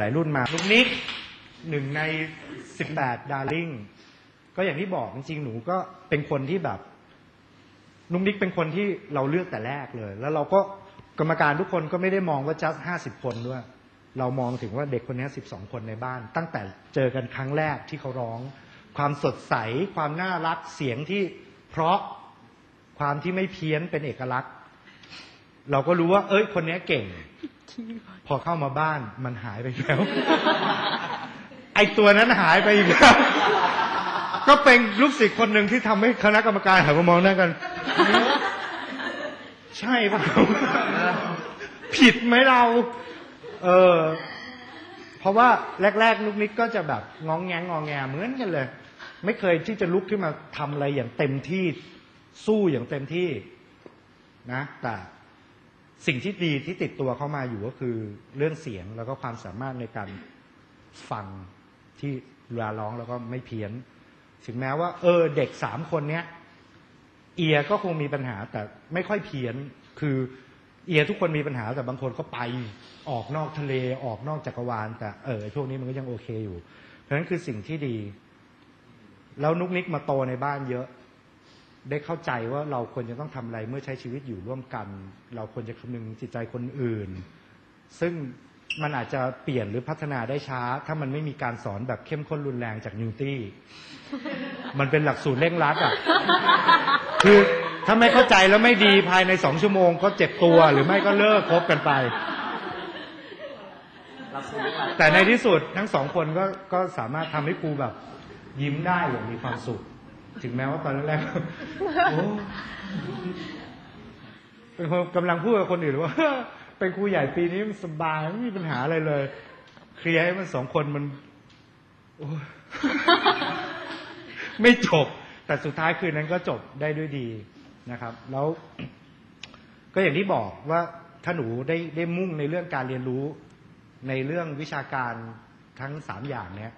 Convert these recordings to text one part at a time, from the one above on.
หลายรุ่นมาลูกนิกหนึ่งในสิบแปดดาร์ลิงก็อย่างที่บอกจริงๆหนูก็เป็นคนที่แบบนุกนิกเป็นคนที่เราเลือกแต่แรกเลย แล้วเราก็กรรมการทุกคนก็ไม่ได้มองว่าจัสห้าสิบคนด้วย เรามองถึงว่าเด็กคนนี้สิบสองคนในบ้าน ตั้งแต่เจอกันครั้งแรกที่เขาร้อง ความสดใส ความน่ารักเสียงที่เพราะความที่ไม่เพี้ยนเป็นเอกลักษณ์ เราก็รู้ว่า เอ้ยคนนี้เก่ง พอเข้ามาบ้านมันหายไปแล้ว ไอตัวนั้นหายไปอีกแล้ว ก็เป็นลูกศิษย์คนหนึ่งที่ทำให้คณะกรรมการหันมามองหน้ากัน ใช่เปล่าผิดไหมเรา เออ เพราะว่าแรกๆลูกนิกก็จะแบบงองแงงงองแงเหมือนกันเลย ไม่เคยที่จะลุกขึ้นมาทำอะไรอย่างเต็มที่สู้อย่างเต็มที่นะ แต่ สิ่งที่ดีที่ติดตัวเข้ามาอยู่ก็คือเรื่องเสียงแล้วก็ความสามารถในการฟังที่เวลาร้องแล้วก็ไม่เพี้ยน ถึงแม้ว่า เออ เด็กสามคนเนี้ย เอียก็คงมีปัญหาแต่ไม่ค่อยเพี้ยน คือเอียทุกคนมีปัญหาแต่บางคนก็ไปออกนอกทะเลออกนอกจักรวาล แต่เออไอพวกนี้มันก็ยังโอเคอยู่ เพราะฉะนั้นคือสิ่งที่ดี แล้วนุกนิกมาโตในบ้านเยอะ ได้เข้าใจว่าเราควรจะต้องทำอะไรเมื่อใช้ชีวิตอยู่ร่วมกัน เราควรจะคำนึงจิตใจคนอื่น ซึ่งมันอาจจะเปลี่ยนหรือพัฒนาได้ช้า ถ้ามันไม่มีการสอนแบบเข้มข้นรุนแรงจากนิวตี้ มันเป็นหลักสูตรเร่งรัดอะ คือถ้าไม่เข้าใจแล้วไม่ดีภายในสองชั่วโมงก็เจ็บตัวหรือไม่ก็เลิกคบกันไป แต่ในที่สุดทั้งสองคนก็ก็สามารถทำให้ครูแบบยิ้มได้อย่างมีความสุข ถึงแม้ว่าตอนแรกๆโอ้เป็นคนกำลังพูดกับคนอื่นว่าเป็นครูใหญ่ปีนี้มันสบายไม่มีปัญหาอะไรเลย เคลียร์ให้มันสองคนมันโอ้ยไม่จบ แต่สุดท้ายคืนนั้นก็จบได้ด้วยดีนะครับ แล้ว ก็อย่างที่บอกว่าถ้าหนูได้ได้มุ่งในเรื่องการเรียนรู้ในเรื่องวิชาการทั้งสามอย่างเนี้ย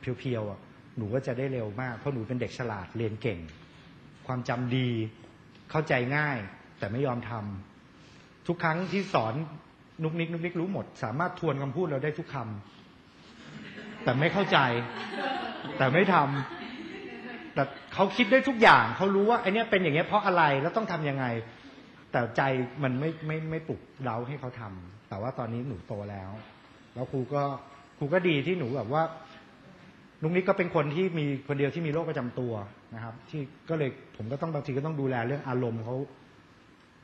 เพียวๆอะ หนูก็จะได้เร็วมาก เพราะหนูเป็นเด็กฉลาดเรียนเก่ง ความจำดีเข้าใจง่าย แต่ไม่ยอมทำทุกครั้งที่สอนนุกนิกนุกนิกรู้หมด สามารถทวนคำพูดเราได้ทุกคำแต่ไม่เข้าใจ แต่ไม่ทำแต่เขาคิดได้ทุกอย่างเขารู้ว่าไอเนี้ยเป็นอย่างเงี้ยเพราะอะไรแล้วต้องทำยังไง แต่ใจมันไม่ไม่ไม่ปลุกเร้าให้เขาทำแต่ว่าตอนนี้หนูโตแล้ว แล้วครูก็ครูก็ดีที่หนูแบบว่า นุกนิกก็เป็นคนที่มีคนเดียวที่มีโรคประจำตัวนะครับ ที่ก็เลยผมก็ต้องบางทีก็ต้องดูแลเรื่องอารมณ์เขา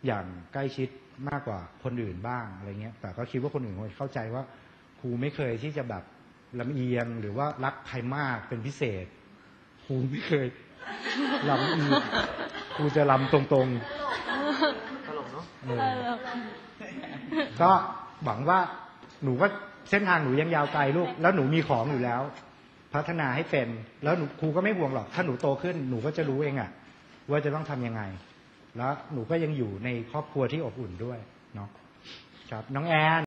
อย่างใกล้ชิดมากกว่าคนอื่นบ้างอะไรเงี้ย แต่ก็คิดว่าคนอื่นคงเข้าใจว่าครูไม่เคยที่จะแบบลำเอียงหรือว่ารักใครมากเป็นพิเศษครูไม่เคยลำเอียงครูจะลำตรงๆตลกเนาะเออก็หวังว่าหนูก็เส้นทางหนูยังยาวไกลลูก แล้วหนูมีของอยู่แล้ว พัฒนาให้เป็น แล้วหนูครูก็ไม่ห่วงหรอก ถ้าหนูโตขึ้นหนูก็จะรู้เองอะว่าจะต้องทำยังไง แล้วหนูก็ยังอยู่ในครอบครัวที่อบอุ่นด้วยเนาะครับน้องแอน